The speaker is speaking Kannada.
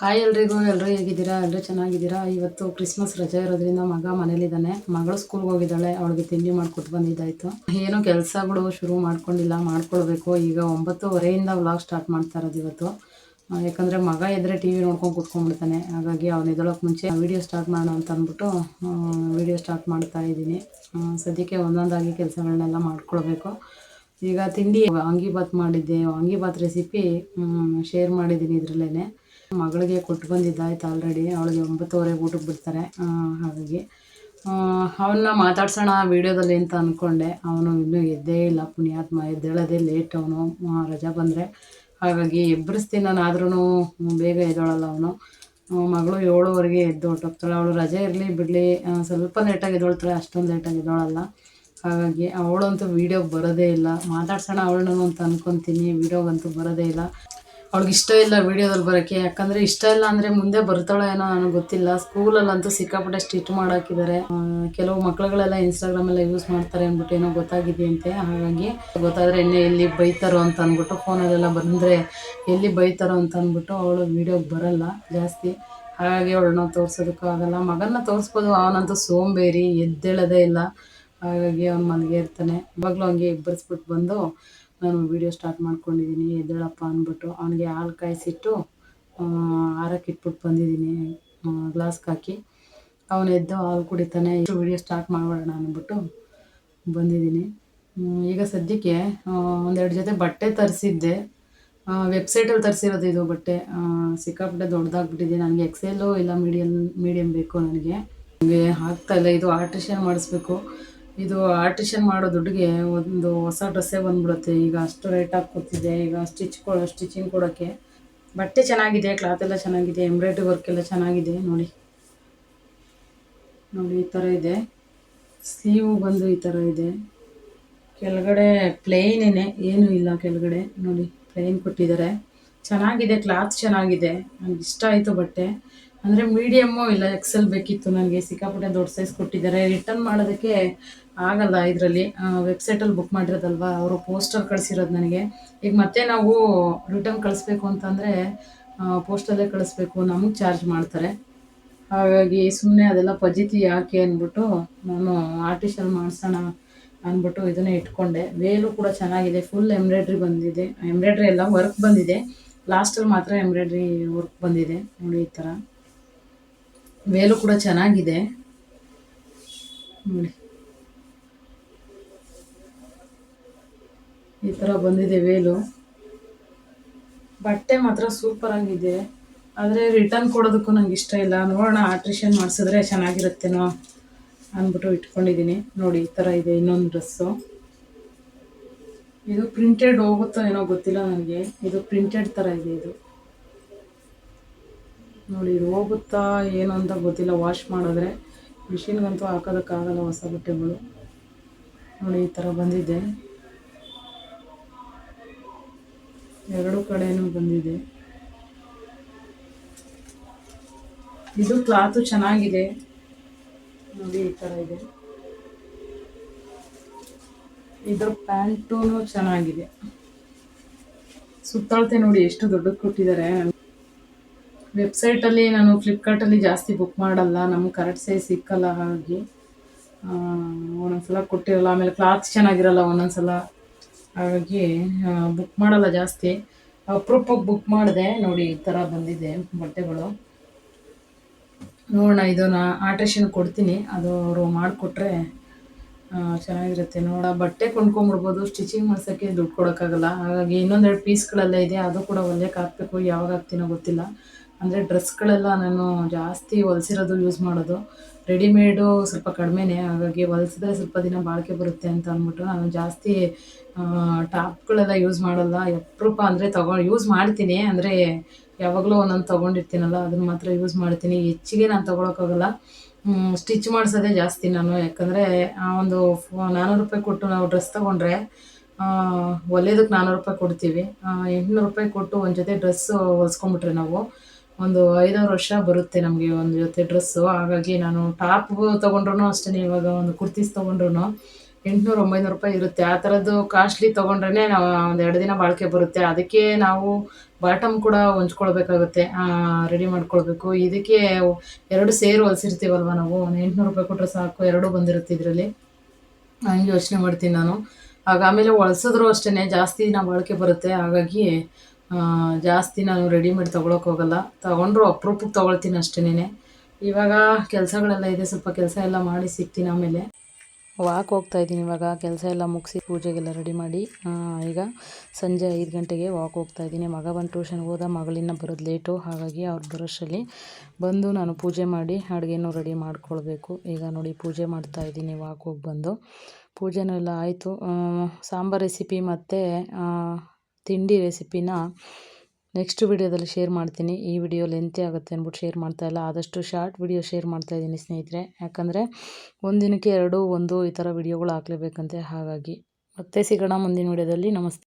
ಹಾಯ್ ಎಲ್ರಿಗೂ ಎಲ್ಲರೂ ಹೇಗಿದ್ದೀರಾ? ಎಲ್ಲರೂ ಚೆನ್ನಾಗಿದ್ದೀರಾ? ಇವತ್ತು ಕ್ರಿಸ್ಮಸ್ ರಜೆ ಇರೋದ್ರಿಂದ ಮಗ ಮನೇಲಿದ್ದಾನೆ. ಮಗಳು ಸ್ಕೂಲ್ಗೆ ಹೋಗಿದ್ದಾಳೆ. ಅವಳಿಗೆ ತಿಂಡಿ ಮಾಡ್ಕೊಟ್ಟು ಬಂದಿದ್ದಾಯಿತು. ಏನೋ ಕೆಲಸಗಳು ಶುರು ಮಾಡ್ಕೊಂಡಿಲ್ಲ, ಮಾಡ್ಕೊಳ್ಬೇಕು. ಈಗ ಒಂಬತ್ತುವರೆಯಿಂದ ವ್ಲಾಗ್ ಸ್ಟಾರ್ಟ್ ಮಾಡ್ತಾ ಇರೋದು ಇವತ್ತು. ಯಾಕಂದರೆ ಮಗ ಎದ್ರೆ ಟಿ ವಿ ನೋಡ್ಕೊಂಡು ಕೂತ್ಕೊಂಡ್ಬಿಡ್ತಾನೆ. ಹಾಗಾಗಿ ಅವ್ನು ಎದೊಳಕ್ಕೆ ಮುಂಚೆ ವೀಡಿಯೋ ಸ್ಟಾರ್ಟ್ ಮಾಡೋಣ ಅಂತ ಅಂದ್ಬಿಟ್ಟು ವೀಡಿಯೋ ಸ್ಟಾರ್ಟ್ ಮಾಡ್ತಾ ಇದ್ದೀನಿ. ಸದ್ಯಕ್ಕೆ ಒಂದೊಂದಾಗಿ ಕೆಲಸಗಳನ್ನೆಲ್ಲ ಮಾಡ್ಕೊಳ್ಬೇಕು. ಈಗ ತಿಂಡಿ ವಾಂಗಿಬಾತ್ ಮಾಡಿದ್ದೆ. ವಾಂಗಿಬಾತ್ ರೆಸಿಪಿ ಶೇರ್ ಮಾಡಿದ್ದೀನಿ ಇದರಲ್ಲೇ ಮಗಳಿಗೆ ಕೊಟ್ಟು ಬಂದಿದ್ದಾಯ್ತು ಆಲ್ರೆಡಿ ಅವಳಿಗೆ ಒಂಬತ್ತುವರೆ ಊಟಕ್ಕೆ ಬಿಡ್ತಾರೆ. ಹಾಗಾಗಿ ಅವನ್ನ ಮಾತಾಡ್ಸೋಣ ವೀಡಿಯೋದಲ್ಲಿ ಅಂತ ಅಂದ್ಕೊಂಡೆ ಅವನು ಇನ್ನೂ ಎದ್ದೇ ಇಲ್ಲ. ಪುಣ್ಯಾತ್ಮ ಎದ್ದೇಳೋದೇ ಲೇಟ್ ಅವನು ರಜಾ ಬಂದರೆ. ಹಾಗಾಗಿ ಎಬ್ಬರಿಸ್ತೀನಿ ನಾನು ಆದ್ರೂ ಬೇಗ ಎದ್ದೋಳಲ್ಲ ಅವನು. ಮಗಳು ಏಳುವರೆಗೆ ಎದ್ದು ಹೊಟ್ಟೋಗ್ತಾಳೆ ಅವಳು ರಜೆ ಇರಲಿ ಬಿಡಲಿ ಸ್ವಲ್ಪ ಲೇಟಾಗಿ ಎದ್ದೊಳ್ತಾಳೆ ಅಷ್ಟೊಂದು ಲೇಟಾಗಿ ಎದ್ದೋಳಲ್ಲ. ಹಾಗಾಗಿ ಅವಳಂತೂ ವೀಡಿಯೋಗೆ ಬರೋದೇ ಇಲ್ಲ. ಮಾತಾಡ್ಸೋಣ ಅವಳನ್ನು ಅಂತ ಅಂದ್ಕೊತೀನಿ ವೀಡಿಯೋಗಂತೂ ಬರೋದೇ ಇಲ್ಲ. ಅವ್ಳಿಗೆ ಇಷ್ಟ ಇಲ್ಲ ವೀಡಿಯೋದಲ್ಲಿ ಬರೋಕ್ಕೆ ಯಾಕಂದರೆ ಇಷ್ಟ ಇಲ್ಲ ಅಂದರೆ ಮುಂದೆ ಬರ್ತಾಳೋ ಏನೋ ನನಗೆ ಗೊತ್ತಿಲ್ಲ. ಸ್ಕೂಲಲ್ಲಂತೂ ಸಿಕ್ಕಾಪಟ್ಟೆ ಸ್ಟಿಚ್ ಮಾಡಾಕಿದ್ದಾರೆ. ಕೆಲವು ಮಕ್ಳುಗಳೆಲ್ಲ ಇನ್ಸ್ಟಾಗ್ರಾಮೆಲ್ಲ ಯೂಸ್ ಮಾಡ್ತಾರೆ ಅಂದ್ಬಿಟ್ಟು ಏನೋ ಗೊತ್ತಾಗಿದೆಯಂತೆ. ಹಾಗಾಗಿ ಗೊತ್ತಾದರೆ ಇನ್ನೇ ಎಲ್ಲಿ ಬೈತಾರೋ ಅಂತ ಅಂದ್ಬಿಟ್ಟು ಫೋನಲ್ಲೆಲ್ಲ ಬಂದರೆ ಎಲ್ಲಿ ಬೈತಾರೋ ಅಂತ ಅಂದ್ಬಿಟ್ಟು ಅವಳು ವೀಡಿಯೋಗೆ ಬರಲ್ಲ, ಜಾಸ್ತಿ. ಹಾಗಾಗಿ ಅವಳನ್ನ ತೋರ್ಸೋದಕ್ಕೂ ಆಗಲ್ಲ. ಮಗನ್ನ ತೋರಿಸ್ಬೋದು. ಅವನಂತೂ ಸೋಂಬೇರಿ, ಎದ್ದೇಳೋದೇ ಇಲ್ಲ. ಹಾಗಾಗಿ ಅವ್ನು ಮನೆಗೆ ಇರ್ತಾನೆ. ಇವಾಗಲೂ ಹಂಗೆ ಇಬ್ಬರಿಸ್ಬಿಟ್ಟು ಬಂದು ನಾನು ವೀಡಿಯೋ ಸ್ಟಾರ್ಟ್ ಮಾಡ್ಕೊಂಡಿದ್ದೀನಿ ಎದ್ದೇಳಪ್ಪ ಅಂದ್ಬಿಟ್ಟು ಅವನಿಗೆ ಹಾಲು ಕಾಯಿಸಿಟ್ಟು ಇಟ್ಬಿಟ್ಟು ಬಂದಿದ್ದೀನಿ ಗ್ಲಾಸ್ಗೆ ಹಾಕಿ. ಅವನು ಎದ್ದು ಹಾಲು ಕುಡಿತಾನೆ, ಇಷ್ಟು ವೀಡಿಯೋ ಸ್ಟಾರ್ಟ್ ಮಾಡೋಣ ಅಂದ್ಬಿಟ್ಟು ಬಂದಿದ್ದೀನಿ ಈಗ ಸದ್ಯಕ್ಕೆ ಒಂದೆರಡು ಜೊತೆ ಬಟ್ಟೆ ತರಿಸಿದ್ದೆ. ವೆಬ್ಸೈಟಲ್ಲಿ ತರಿಸಿರೋದು ಇದು ಬಟ್ಟೆ. ಸಿಕ್ಕಾಪಟ್ಟೆ ದೊಡ್ಡದಾಗ್ಬಿಟ್ಟಿದೆ ನನಗೆ ಎಕ್ಸೆಲ್ಲು ಇಲ್ಲ ಮೀಡಿಯಮ್ ಮೀಡಿಯಮ್ ಬೇಕು ನನಗೆ. ಆಗ್ತಾಯಿಲ್ಲ ಇಲ್ಲ. ಇದು ಆರ್ಟಿಷಿಯಲ್ ಮಾಡಿಸ್ಬೇಕು. ಇದು ಆರ್ಟಿಷನ್ ಮಾಡೋ ದುಡ್ಡಿಗೆ ಒಂದು ಹೊಸ ಡ್ರೆಸ್ಸೇ ಬಂದ್ಬಿಡುತ್ತೆ. ಈಗ ಅಷ್ಟು ರೇಟಾಗಿ ಕೊಡ್ತಿದೆ, ಈಗ ಸ್ಟಿಚ್ ಕೊ ಸ್ಟಿಚಿಂಗ್ ಕೊಡೋಕ್ಕೆ ಬಟ್ಟೆ ಚೆನ್ನಾಗಿದೆ ಕ್ಲಾತ್ ಎಲ್ಲ ಚೆನ್ನಾಗಿದೆ ಎಂಬ್ರಾಯ್ಡ್ರಿ ವರ್ಕ್ ಎಲ್ಲ ಚೆನ್ನಾಗಿದೆ, ನೋಡಿ. ನೋಡಿ, ಈ ಥರ ಇದೆ. ಸ್ಲೀವು ಬಂದು ಈ ಥರ ಇದೆ. ಕೆಳಗಡೆ ಪ್ಲೇನೇನೆ ಏನೂ ಇಲ್ಲ ಕೆಳಗಡೆ, ನೋಡಿ ಪ್ಲೇನ್ ಕೊಟ್ಟಿದ್ದಾರೆ. ಚೆನ್ನಾಗಿದೆ ಕ್ಲಾತ್ ಚೆನ್ನಾಗಿದೆ. ನನಗೆ ಇಷ್ಟ ಆಯಿತು ಬಟ್ಟೆ. ಅಂದರೆ ಮೀಡಿಯಮ್ಮು ಇಲ್ಲ ಎಕ್ಸೆಲ್ ಬೇಕಿತ್ತು ನನಗೆ. ಸಿಕ್ಕಾಪಟ್ಟೆ ದೊಡ್ಡ ಸೈಜ್ ಕೊಟ್ಟಿದ್ದಾರೆ. ರಿಟರ್ನ್ ಮಾಡೋದಕ್ಕೆ ಆಗಲ್ಲ ಇದರಲ್ಲಿ. ವೆಬ್ಸೈಟಲ್ಲಿ ಬುಕ್ ಮಾಡಿರೋದಲ್ವಾ? ಅವರು ಪೋಸ್ಟರ್ ಕಳಿಸಿರೋದು ನನಗೆ. ಈಗ ಮತ್ತೆ ನಾವು ರಿಟರ್ನ್ ಕಳಿಸ್ಬೇಕು ಅಂತಂದರೆ ಪೋಸ್ಟಲ್ಲೇ ಕಳಿಸ್ಬೇಕು. ನಮಗೆ ಚಾರ್ಜ್ ಮಾಡ್ತಾರೆ. ಹಾಗಾಗಿ ಸುಮ್ಮನೆ ಅದೆಲ್ಲ ಪಜಿತಿ ಯಾಕೆ ಅಂದ್ಬಿಟ್ಟು ನಾನು ಆರ್ಟಿಷಲ್ ಮಾಡಿಸೋಣ ಅಂದ್ಬಿಟ್ಟು ಇದನ್ನೇ ಇಟ್ಕೊಂಡೆ. ವೇಲು ಕೂಡ ಚೆನ್ನಾಗಿದೆ. ಫುಲ್ ಎಂಬ್ರಾಯ್ಡ್ರಿ ಬಂದಿದೆ. ಎಂಬ್ರಾಯ್ಡ್ರಿ ಎಲ್ಲ ವರ್ಕ್ ಬಂದಿದೆ. ಲಾಸ್ಟಲ್ಲಿ ಮಾತ್ರ ಎಂಬ್ರಾಯ್ಡ್ರಿ ವರ್ಕ್ ಬಂದಿದೆ. ನೋಡಿ ಈ ಥರ ವೇಲು ಕೂಡ ಚೆನ್ನಾಗಿದೆ. ನೋಡಿ. ಈ ಥರ ಬಂದಿದೆ ವೇಲು ಬಟ್ಟೆ ಮಾತ್ರ ಸೂಪರ್ ಆಗಿದೆ. ಆದರೆ ರಿಟರ್ನ್ ಕೊಡೋದಕ್ಕೂ ನಂಗೆ ಇಷ್ಟ ಇಲ್ಲ. ನೋಡೋಣ ಆಲ್ಟ್ರೇಷನ್ ಮಾಡಿಸಿದ್ರೆ ಚೆನ್ನಾಗಿರುತ್ತೇನೋ ಅಂದ್ಬಿಟ್ಟು ಇಟ್ಕೊಂಡಿದ್ದೀನಿ ನೋಡಿ, ಈ ಥರ ಇದೆ ಇನ್ನೊಂದು ಡ್ರೆಸ್ಸು ಇದು ಪ್ರಿಂಟೆಡ್ ಹೋಗುತ್ತೋ ಏನೋ ಗೊತ್ತಿಲ್ಲ ನನಗೆ. ಇದು ಪ್ರಿಂಟೆಡ್ ಥರ ಇದೆ ಇದು. ನೋಡಿ, ಇದು ಹೋಗುತ್ತಾ ಏನು ಅಂತ ಗೊತ್ತಿಲ್ಲ. ವಾಶ್ ಮಾಡಿದ್ರೆ ಮಿಷಿನ್ಗಂತೂ ಹಾಕೋದಕ್ಕಾಗಲ್ಲ ಹೊಸ ಬಟ್ಟೆಗಳು. ನೋಡಿ, ಈ ಥರ ಬಂದಿದೆ. ಎರಡು ಕಡೆನೂ ಬಂದಿದೆ. ಇದು ಕ್ಲಾತು ಚೆನ್ನಾಗಿದೆ. ನೋಡಿ ಈ ಥರ ಇದೆ. ಇದ್ರ ಪ್ಯಾಂಟೂ ಚೆನ್ನಾಗಿದೆ. ಸುತ್ತಾಳ್ತೆ ನೋಡಿ ಎಷ್ಟು ದೊಡ್ಡದು ಕೊಟ್ಟಿದ್ದಾರೆ. ವೆಬ್ಸೈಟಲ್ಲಿ ನಾನು ಫ್ಲಿಪ್ಕಾರ್ಟಲ್ಲಿ ಜಾಸ್ತಿ ಬುಕ್ ಮಾಡಲ್ಲ. ನಮ್ಗೆ ಕರೆಕ್ಟ್ ಸೈಜ್ ಸಿಕ್ಕಲ್ಲ ಹಾಗೆ. ಒಂದೊಂದ್ಸಲ ಕೊಟ್ಟಿರಲ್ಲ. ಆಮೇಲೆ ಕ್ಲಾತ್ ಚೆನ್ನಾಗಿರಲ್ಲ ಒಂದೊಂದ್ಸಲ. ಹಾಗಾಗಿ ಬುಕ್ ಮಾಡಲ್ಲ ಜಾಸ್ತಿ. ಅಪ್ರೂಪಕ್ಕೆ ಬುಕ್ ಮಾಡಿದೆ. ನೋಡಿ, ಈ ಥರ ಬಂದಿದೆ ಬಟ್ಟೆಗಳು. ನೋಡೋಣ ಇದನ್ನ ಆಲ್ಟ್ರೇಷನ್ ಕೊಡ್ತೀನಿ. ಅದು ಅವರು ಮಾಡಿಕೊಟ್ರೆ ಚೆನ್ನಾಗಿರುತ್ತೆ. ನೋಡ, ಬಟ್ಟೆ ಕೊಂಡ್ಕೊಂಬಿಡ್ಬೋದು. ಸ್ಟಿಚಿಂಗ್ ಮಾಡ್ಸೋಕ್ಕೆ ದುಡ್ಡು ಕೊಡೋಕ್ಕಾಗಲ್ಲ. ಹಾಗಾಗಿ ಇನ್ನೊಂದೆರಡು ಪೀಸ್ಗಳೆಲ್ಲ ಇದೆ. ಅದು ಕೂಡ ಒಂದೇ ಹಾಕ್ಬೇಕು. ಯಾವಾಗ ಹಾಕ್ತೀನೋ ಗೊತ್ತಿಲ್ಲ. ಅಂದರೆ ಡ್ರೆಸ್ಗಳೆಲ್ಲ ನಾನು ಜಾಸ್ತಿ ಹೊಲ್ಸಿರೋದು ಯೂಸ್ ಮಾಡೋದು. ರೆಡಿಮೇಡು ಸ್ವಲ್ಪ ಕಡಿಮೆನೇ, ಹಾಗಾಗಿ ಹೊಲ್ಸಿದ್ರೆ ಸ್ವಲ್ಪ ದಿನ ಬಾಳಿಕೆ ಬರುತ್ತೆ ಅಂತ ಅಂದ್ಬಿಟ್ಟು ನಾನು ಜಾಸ್ತಿ ಟಾಪ್ಗಳೆಲ್ಲ ಯೂಸ್ ಮಾಡಲ್ಲ. ಅಪರೂಪ ಅಂದರೆ ತಗೊ, ಯೂಸ್ ಮಾಡ್ತೀನಿ. ಅಂದರೆ ಯಾವಾಗಲೂ ಒಂದೊಂದು ತೊಗೊಂಡಿರ್ತೀನಲ್ಲ, ಅದನ್ನು ಮಾತ್ರ ಯೂಸ್ ಮಾಡ್ತೀನಿ. ಹೆಚ್ಚಿಗೆ ನಾನು ತೊಗೊಳಕ್ಕಾಗಲ್ಲ. ಸ್ಟಿಚ್ ಮಾಡಿಸೋದೇ ಜಾಸ್ತಿ ನಾನು. ಯಾಕಂದರೆ ಒಂದು ಫೋ- ನಾನ್ನೂರು ರೂಪಾಯಿ ಕೊಟ್ಟು ನಾವು ಡ್ರೆಸ್ ತೊಗೊಂಡ್ರೆ ಹೊಲಿಯೋದಕ್ಕೆ ನಾನ್ನೂರು ರೂಪಾಯಿ ಕೊಡ್ತೀವಿ. ಎಂಟುನೂರು ರೂಪಾಯಿ ಕೊಟ್ಟು ಒಂದು ಜೊತೆ ಡ್ರೆಸ್ಸು ಹೊಲ್ಸ್ಕೊಂಬಿಟ್ರೆ ನಾವು ಒಂದು ಐದಾರು ವರ್ಷ ಬರುತ್ತೆ ನಮಗೆ ಒಂದು ಜೊತೆ ಡ್ರೆಸ್ಸು ಹಾಗಾಗಿ ನಾನು ಟಾಪ್ ತೊಗೊಂಡ್ರು ಅಷ್ಟೇ, ಇವಾಗ ಒಂದು ಕುರ್ತೀಸ್ ತೊಗೊಂಡ್ರು ಎಂಟುನೂರು, ಒಂಬೈನೂರು ರೂಪಾಯಿ ಇರುತ್ತೆ. ಆ ಥರದ್ದು ಕಾಸ್ಟ್ಲಿ ತೊಗೊಂಡ್ರೆ ನಾವು ಒಂದು ಎರಡು ದಿನ ಬಾಳಿಕೆ ಬರುತ್ತೆ. ಅದಕ್ಕೆ ನಾವು ಬಾಟಮ್ ಕೂಡ ಹೊಂಚ್ಕೊಳ್ಬೇಕಾಗುತ್ತೆ. ರೆಡಿ ಮಾಡ್ಕೊಳ್ಬೇಕು. ಇದಕ್ಕೆ ಎರಡು ಸೇರು ಹೊಲಿಸಿರ್ತೀವಲ್ವ ನಾವು? ಒಂದು ಎಂಟುನೂರು ರೂಪಾಯಿ ಕೊಟ್ಟರೆ ಸಾಕು, ಎರಡೂ ಬಂದಿರುತ್ತೆ ಇದರಲ್ಲಿ. ಹಂಗೆ ಯೋಚನೆ ಮಾಡ್ತೀನಿ ನಾನು. ಆಗ ಆಮೇಲೆ ಹೊಲ್ಸಿದ್ರು ಅಷ್ಟೇ ಜಾಸ್ತಿ ದಿನ ಬಾಳಿಕೆ ಬರುತ್ತೆ. ಹಾಗಾಗಿ ಜಾಸ್ತಿ ನಾನು ರೆಡಿಮೇಡ್ ತೊಗೊಳಕ್ಕೆ ಹೋಗಲ್ಲ. ತೊಗೊಂಡ್ರು ಅಪ್ರೂಪಕ್ಕೆ ತೊಗೊಳ್ತೀನಿ ಅಷ್ಟೇನೆ ಇವಾಗ ಕೆಲಸಗಳೆಲ್ಲ ಇದೆ, ಸ್ವಲ್ಪ ಕೆಲಸ ಎಲ್ಲ ಮಾಡಿ ಸಿಗ್ತೀನಿ ಆಮೇಲೆ. ವಾಕ್ ಹೋಗ್ತಾ ಇದ್ದೀನಿ ಇವಾಗ, ಕೆಲಸ ಎಲ್ಲ ಮುಗಿಸಿ ಪೂಜೆಗೆಲ್ಲ ರೆಡಿ ಮಾಡಿ ಈಗ ಸಂಜೆ ಐದು ಗಂಟೆಗೆ ವಾಕ್ ಹೋಗ್ತಾ ಇದ್ದೀನಿ. ಮಗ ಬಂದು ಟ್ಯೂಷನ್ಗೆ ಹೋದ, ಮಗಳಿನ್ನ ಬರೋದು ಲೇಟು ಹಾಗಾಗಿ ಅವ್ರು ಬರೋಷ್ಟರಲ್ಲಿ ಬಂದು ನಾನು ಪೂಜೆ ಮಾಡಿ ಅಡುಗೆನೂ ರೆಡಿ ಮಾಡ್ಕೊಳ್ಬೇಕು. ಈಗ ನೋಡಿ ಪೂಜೆ ಮಾಡ್ತಾ ಇದ್ದೀನಿ ವಾಕ್ ಹೋಗಿ ಬಂದು. ಪೂಜೆನೂ ಎಲ್ಲ ಆಯಿತು ಸಾಂಬಾರ್ ರೆಸಿಪಿ ಮತ್ತು ತಿಂಡಿ ರೆಸಿಪಿನ ನೆಕ್ಸ್ಟ್ ವಿಡಿಯೋದಲ್ಲಿ ಶೇರ್ ಮಾಡ್ತೀನಿ. ಈ ವಿಡಿಯೋ ಲೆಂತಿ ಆಗುತ್ತೆ ಅಂದ್ಬಿಟ್ಟು ಶೇರ್ ಮಾಡ್ತಾ ಇಲ್ಲ. ಆದಷ್ಟು ಶಾರ್ಟ್ ವಿಡಿಯೋ ಶೇರ್ ಮಾಡ್ತಾ ಇದ್ದೀನಿ ಸ್ನೇಹಿತರೆ. ಯಾಕಂದರೆ ಒಂದಿನಕ್ಕೆ ದಿನಕ್ಕೆ ಎರಡು, ಒಂದು ಈ ಥರ ವಿಡಿಯೋಗಳು ಹಾಕ್ಲೇಬೇಕಂತೆ. ಹಾಗಾಗಿ ಮತ್ತೆ ಸಿಗೋಣ ಮುಂದಿನ ವಿಡಿಯೋದಲ್ಲಿ. ನಮಸ್ತೆ.